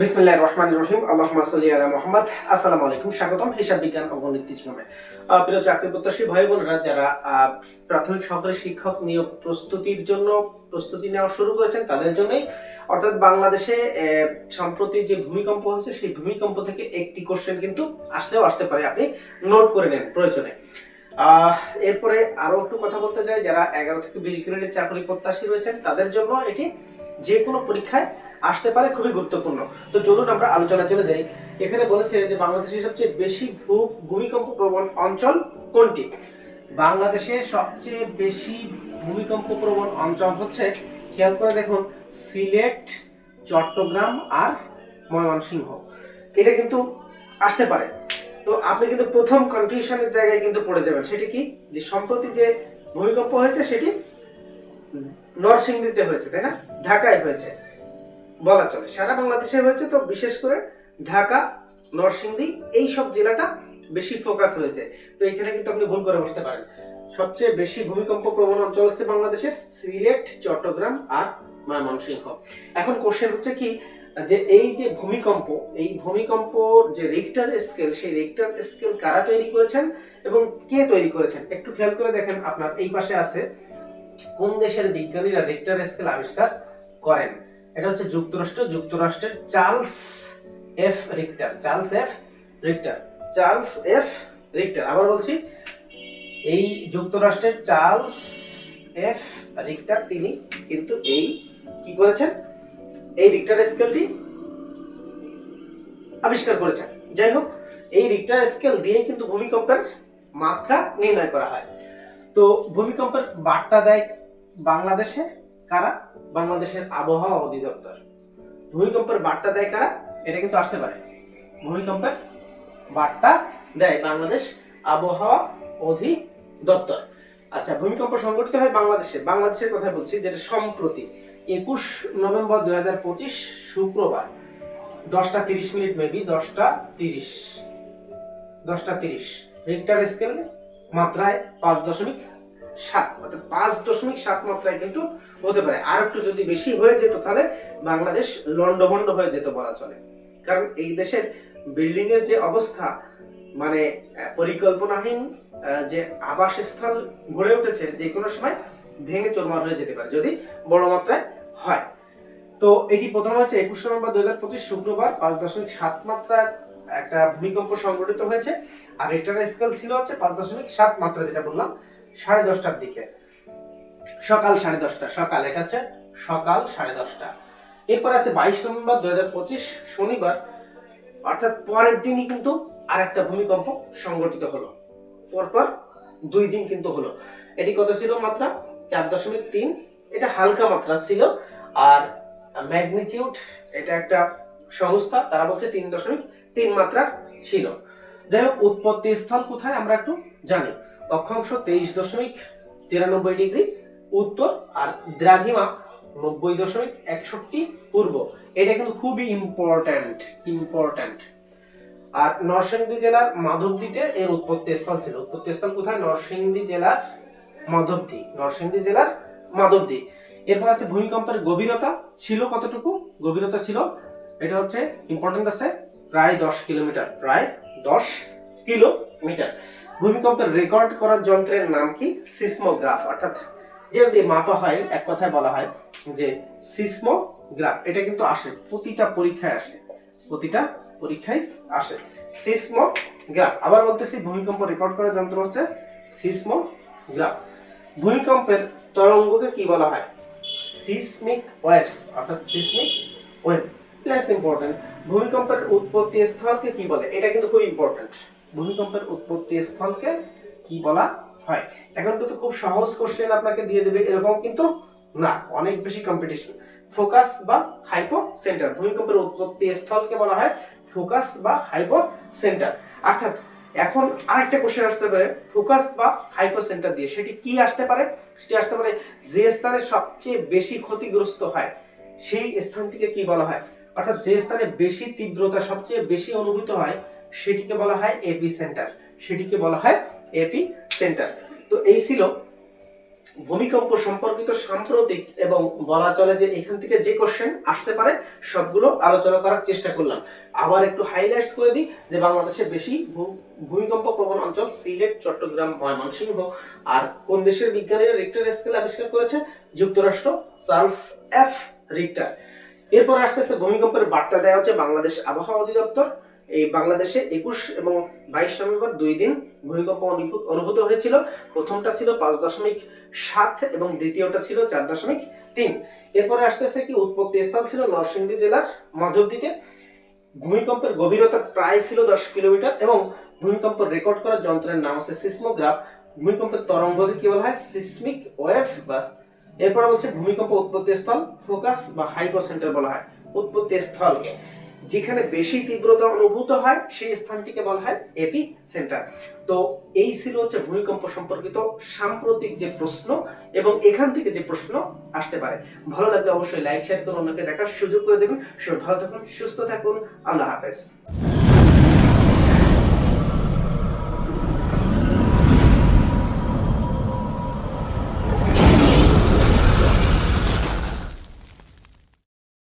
বিসমিল্লাহির রহমানির রহিম, আল্লাহুম্মা সাল্লি আলা মুহাম্মদ, আসসালামু আলাইকুম, স্বাগতম হিসাব বিজ্ঞান ও গণিত নিয়মে প্রিয় চাকরি প্রত্যাশী ভাই বোনেরা যারা প্রাথমিক সহকারী শিক্ষক নিয়োগ প্রস্তুতির জন্য প্রস্তুতি নেওয়া শুরু করেছেন, তাদের জন্যই, অর্থাৎ বাংলাদেশে সম্প্রতি যে ভূমিকম্প হয়েছে, সেই ভূমিকম্প থেকে একটি কোশ্চেন কিন্তু আসলেও আসতে পারে, আপনি নোট করে নেন প্রয়োজনে। এরপরে আরও একটু কথা বলতে চাই, যারা এগারো থেকে বিশ গ্রেডের চাকরি প্রত্যাশী রয়েছেন, তাদের জন্য এটি যে কোনো পরীক্ষায় আসতে পারে, খুবই গুরুত্বপূর্ণ। তো চলুন আমরা আলোচনা চলে যাই। এখানে বলেছে যে বাংলাদেশের সবচেয়ে বেশি ভূ, ভূমিকম্প প্রবণ অঞ্চল কোনটি? বাংলাদেশে সবচেয়ে বেশি ভূমিকম্প প্রবণ অঞ্চল হচ্ছে, খেয়াল করে দেখুন, সিলেট, চট্টগ্রাম আর ময়মনসিংহ। এটা কিন্তু আসতে পারে। তো আপনি কিন্তু প্রথম কনফিউশনের জায়গায় কিন্তু পড়ে যাবেন। সেটি কি? যে সম্প্রতি যে ভূমিকম্প হয়েছে, সেটি নরসিংদীতে হয়েছে, তাই না? ঢাকায় হয়েছে। বলা চলে, সারা বাংলাদেশে হয়েছে, তো বিশেষ করে ঢাকা, নরসিংদী, এই সব জেলাটা বেশি ফোকাস হয়েছে। তো এখানে কিন্তু আপনি ভুল করে বসতে পারেন। সবচেয়ে বেশি ভূমিকম্প প্রবণ অঞ্চল হচ্ছে বাংলাদেশের সিলেট, চট্টগ্রাম আর ময়মনসিংহ। এখন কোশ্চেন হচ্ছে কি, যে এই যে ভূমিকম্প, এই ভূমিকম্প যে রিক্টার স্কেল সেই রিক্টার স্কেল কারা তৈরি করেছেন এবং কে তৈরি করেছেন? একটু খেয়াল করে দেখেন, আপনার এই পাশে আছে কোন দেশের বিজ্ঞানীরা রিক্টার স্কেল আবিষ্কার করেন? এটা হচ্ছে যুক্তরাষ্ট্র। যুক্তরাষ্ট্রের Charles F Richter. Charles F Richter. Charles F Richter. আবার বলছি, এই যুক্তরাষ্ট্রের চার্লস এফ রিক্টার তিনি কিন্তু এই কি করেছেন? এই রিক্টার স্কেলটি আবিষ্কার করেছেন। যাই হোক, এই রিক্টার স্কেল দিয়ে কিন্তু ভূমিকম্পের মাত্রা নির্ণয় করা হয়। তো ভূমিকম্পের বার্তা দেয় বাংলাদেশে কারা? বাংলাদেশের আবহাওয়া অধিদপ্তর। ভূমিকম্পের বার্তা দেয় কারা? এটা কিন্তু আসতে পারে। ভূমিকম্পের বার্তা দেয় বাংলাদেশ আবহাওয়া অধিদপ্তর। আচ্ছা ভূমিকম্প সংঘটিত হয় বাংলাদেশে। বাংলাদেশের কথা বলছি, যেটা সম্প্রতি একুশ নভেম্বর দুই হাজার পঁচিশ শুক্রবার, দশটা তিরিশ মিনিট মেবি, দশটা তিরিশ দশটা তিরিশ। রিক্টার স্কেল মাত্রায় পাঁচ দশমিক সাত, অর্থাৎ পাঁচ দশমিক সাত মাত্রায় কিন্তু হতে পারে। আর একটু যদি বেশি হয়ে যেত তাহলে বাংলাদেশ লন্ডভন্ড হয়ে যেত বলা চলে। কারণ এই দেশের বিল্ডিং এর যে অবস্থা মানে পরিকল্পনাহীন যে আবাসস্থল গড়ে উঠেছে, যে কোনো সময় ভেঙে চোরমার হয়ে যেতে পারে, যদি বড় মাত্রায় হয়। তো এটি প্রথম হয়েছে একুশ নভেম্বর দুই হাজার পঁচিশ শুক্রবার, পাঁচ দশমিক সাত মাত্রার একটা ভূমিকম্প সংঘটিত হয়েছে, আর রিক্টার স্কেল ছিল হচ্ছে পাঁচ দশমিক সাত মাত্রা যেটা বললাম, সাড়ে দশটার দিকে। সকাল সাড়ে দশটা, সকাল, এটা হচ্ছে সকাল সাড়ে দশটা। এরপর আছে বাইশ নভেম্বর দুই হাজার পঁচিশ, শনিবার, অর্থাৎ পরের দিনই কিন্তু আর একটা ভূমিকম্প সংঘটিত হলো। পরপর দুই দিন কিন্তু হলো। এটি কত ছিল মাত্রা? চার দশমিক তিন, এটা হালকা মাত্রা ছিল, আর ম্যাগনিটিউড এটা একটা সংস্থা, তারা বলছে তিন দশমিক তিন মাত্রার ছিল। যাই হোক উৎপত্তি স্থল কোথায় আমরা একটু জানি। অক্ষাংশ তেইশ দশমিক তিরানব্বই ডিগ্রি উত্তর আর দ্রাঘিমা নব্বই দশমিক একষট্টি পূর্ব। এটা কিন্তু খুবই ইম্পর্ট্যান্ট ইম্পর্ট্যান্ট আর নরসিংদী জেলার মাধবদীতে এর উৎপত্তি স্থল ছিল। উৎপত্তি স্থল কোথায়? নরসিংদী জেলার মাধবদী নরসিংদী জেলার মাধবদী এরপর আছে ভূমিকম্পের গভীরতা। ছিল কতটুকু? গভীরতা ছিল, এটা হচ্ছে ইম্পর্টেন্ট আছে প্রায় দশ কিলোমিটার, প্রায় দশ কিলোমিটার। ভূমিকম্পের রেকর্ড করার যন্ত্রের নাম কি? সিসমোগ্রাফ। অর্থাৎ যেটা দিয়ে মাপা হয়, এক কথায় বলা হয় যে সিসমোগ্রাফ। এটা কিন্তু আসে, প্রতিটা পরীক্ষায় আসে, প্রতিটা পরীক্ষায় আসে। সিসমোগ্রাফ। আবার বলতেছি, ভূমিকম্প রেকর্ড করার যন্ত্র হচ্ছে সিসমোগ্রাফ। ভূমিকম্পের তরঙ্গকে কি বলা হয়? Seismic waves. অর্থাৎ সিসমিক ওয়েভ। লেস ইম্পর্টেন্ট ভূমিকম্পের উৎপত্তি স্থলকে কি বলে? এটা কিন্তু খুব ইম্পর্টেন্ট ভূমিকম্পের উৎপত্তি স্থলকে কি বলা হয়? এখন কিন্তু খুব সহজ কোশ্চেন আপনাকে দিয়ে দেবে, এরকম কিন্তু না, অনেক বেশি কম্পিটিশন ফোকাস বা হাইপো সেন্টার ভূমিকম্পের উৎপত্তি স্থলকে বলা হয় ফোকাস বা হাইপো সেন্টার অর্থাৎ, এখন আরেকটা কোশ্চেন আসতে পারে ফোকাস বা হাইপো সেন্টার দিয়ে। সেটি কি আসতে পারে? সেটি আসতে পারে যে স্থানে সবচেয়ে বেশি ক্ষতিগ্রস্ত হয়, সেই স্থানটিকে কি বলা হয়? অর্থাৎ যে স্থানে বেশি তীব্রতা, সবচেয়ে বেশি অনুভূত হয়, সেটিকে বলা হয় এপি সেন্টার সেটিকে বলা হয় এপি সেন্টার তো এই ছিল ভূমিকম্প সম্পর্কিত সাম্প্রতিক এবং বলা চলে যে এখান থেকে যে কোশ্চেন আসতে পারে, সবগুলো আলোচনা করার চেষ্টা করলাম। আবার একটু হাইলাইটস করে দিই যে বাংলাদেশে বেশি ভূমিকম্প প্রবণ অঞ্চল সিলেট, চট্টগ্রাম, ময়মনসিংহ আর কোন দেশের বিজ্ঞানীরা রিক্টার স্কেল আবিষ্কার করেছে? যুক্তরাষ্ট্র, চার্লস এফ রিক্টার। এরপর আসতেছে ভূমিকম্পের বার্তা দেওয়া হচ্ছে বাংলাদেশ আবহাওয়া অধিদপ্তর। এই বাংলাদেশে একুশ এবং বাইশ নভেম্বর দুই দিন ভূমিকম্প অনুভূ- অনুভূত হয়েছিল। প্রথমটা ছিল পাঁচ দশমিক সাত এবং দ্বিতীয়টা ছিল চার দশমিক তিন। এরপরে আসতেছে কি, উৎপত্তি স্থল ছিল নরসিংদী জেলার মধবদিতে। ভূমিকম্পের গভীরতা প্রায় ছিল দশ কিলোমিটার এবং ভূমিকম্প রেকর্ড করা যন্ত্রের নাম হচ্ছে সিসমোগ্রাফ। ভূমিকম্পের তরঙ্গকে কি বলা হয়? সিসমিক ওয়েভ বা এরপরে বলছে ভূমিকম্প উৎপত্তি স্থল, ফোকাস বা হাইপো সেন্টার বলা হয় উৎপত্তি স্থলকে। যেখানে বেশি তীব্রতা অনুভূত হয়, সেই স্থানটিকে বলা হয় এপি সেন্টার তো এই ছিল হচ্ছে ভূমিকম্প সম্পর্কিত সাম্প্রতিক যে প্রশ্ন এবং এখান থেকে যে প্রশ্ন আসতে পারে। ভালো লাগলে অবশ্যই লাইক শেয়ার করে অন্যকে দেখার সুযোগ করে দেবেন। ভালো থাকুন, সুস্থ থাকুন। আল্লাহ হাফেজ।